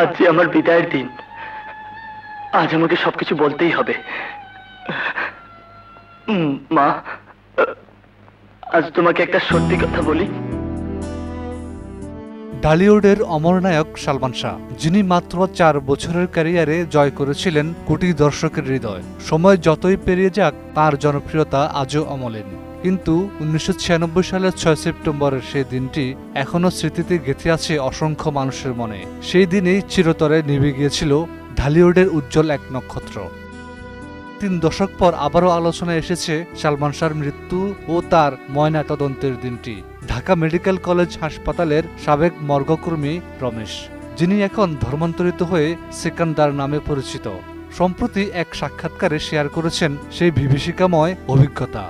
আজ আমার বিদায়ের দিন। আজ আমাকে সবকিছু বলতেই হবে। মা, আজ তোমাকে একটা সত্যি কথা বলি। ঢালিউডের অমরনায়ক সালমান শাহ, যিনি মাত্র চার বছরের ক্যারিয়ারে জয় করেছিলেন কোটি দর্শকের হৃদয়। সময় যতই পেরিয়ে যাক, তার জনপ্রিয়তা আজও অমলিন। কিন্তু উনিশশো ছিয়ানব্বই সালের ছয় সেপ্টেম্বরের সেই দিনটি এখনও স্মৃতিতে গেঁথে আছে অসংখ্য মানুষের মনে। সেই দিনেই চিরতরে নিভে গিয়েছিল ঢালিউডের উজ্জ্বল এক নক্ষত্র। তিন দশক পর আবারও আলোচনায় এসেছে সালমান শাহর মৃত্যু ও তার ময়না তদন্তের দিনটি। ঢাকা মেডিকেল কলেজ হাসপাতালের সাবেক মর্গকর্মী রমেশ, যিনি এখন ধর্মান্তরিত হয়ে সেকান্দার নামে পরিচিত। সম্প্রতি এক সাক্ষাৎকারে শেয়ার করেছেন সেই বিভীষিকাময় অভিজ্ঞতা।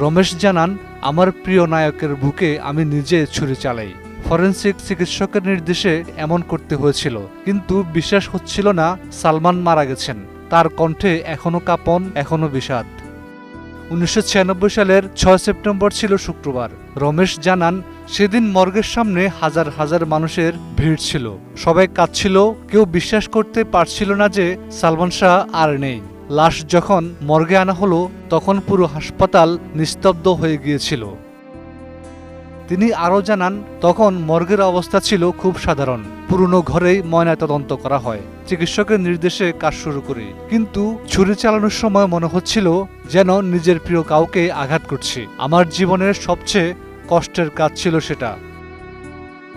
রমেশ জানান, আমার প্রিয় নায়কের বুকে আমি নিজে ছুরি চালাই। ফরেন্সিক চিকিৎসকের নির্দেশে এমন করতে হয়েছিল। কিন্তু বিশ্বাস হচ্ছিল না, সালমান মারা গেছেন। তার কণ্ঠে এখনও কাঁপন, এখনও বিষাদ। উনিশশো ছিয়ানব্বই সালের ছয় সেপ্টেম্বর ছিল শুক্রবার। রমেশ জানান, সেদিন মর্গের সামনে হাজার হাজার মানুষের ভিড় ছিল। সবাই কাঁদছিল, কেউ বিশ্বাস করতে পারছিল না যে সালমান শাহ আর নেই। লাশ যখন মর্গে আনা হলো, তখন পুরো হাসপাতাল নিস্তব্ধ হয়ে গিয়েছিল। তিনি আরও জানান, তখন মর্গের অবস্থা ছিল খুব সাধারণ। পুরনো ঘরেই ময়নাতদন্ত করা হয়। চিকিৎসকের নির্দেশে কাজ শুরু করি। কিন্তু ছুরি চালানোর সময় মনে হচ্ছিল যেন নিজের প্রিয় কাউকে আঘাত করছি। আমার জীবনের সবচেয়ে কষ্টের কাজ ছিল সেটা।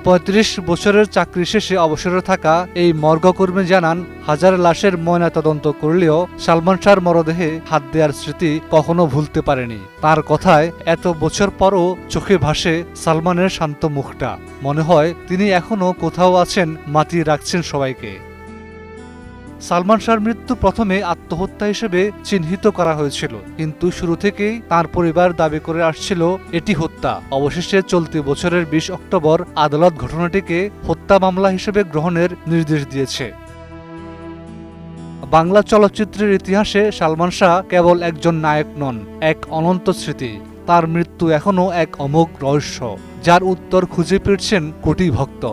পঁয়ত্রিশ বছরের চাকরি শেষে অবসরে থাকা এই মর্গকর্মী জানান, হাজার লাশের ময়না তদন্ত করলেও সালমান শাহর মরদেহে হাত দেওয়ার স্মৃতি কখনো ভুলতে পারেনি। তার কথায়, এত বছর পরও চোখে ভাসে সালমানের শান্ত মুখটা। মনে হয়, তিনি এখনও কোথাও আছেন, মাতিয়ে রাখছেন সবাইকে। সালমান শাহর মৃত্যু প্রথমে আত্মহত্যা হিসেবে চিহ্নিত করা হয়েছিল। কিন্তু শুরু থেকেই তার পরিবার দাবি করে আসছিল, এটি হত্যা। অবশেষে চলতি বছরের বিশ অক্টোবর আদালত ঘটনাটিকে হত্যা মামলা হিসেবে গ্রহণের নির্দেশ দিয়েছে। বাংলা চলচ্চিত্রের ইতিহাসে সালমান শাহ কেবল একজন নায়ক নন, এক অনন্ত স্মৃতি। তার মৃত্যু এখনও এক অমোঘ রহস্য, যার উত্তর খুঁজে ফিরছেন কোটি ভক্ত।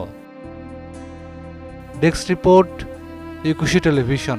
Desk report Ekushe television.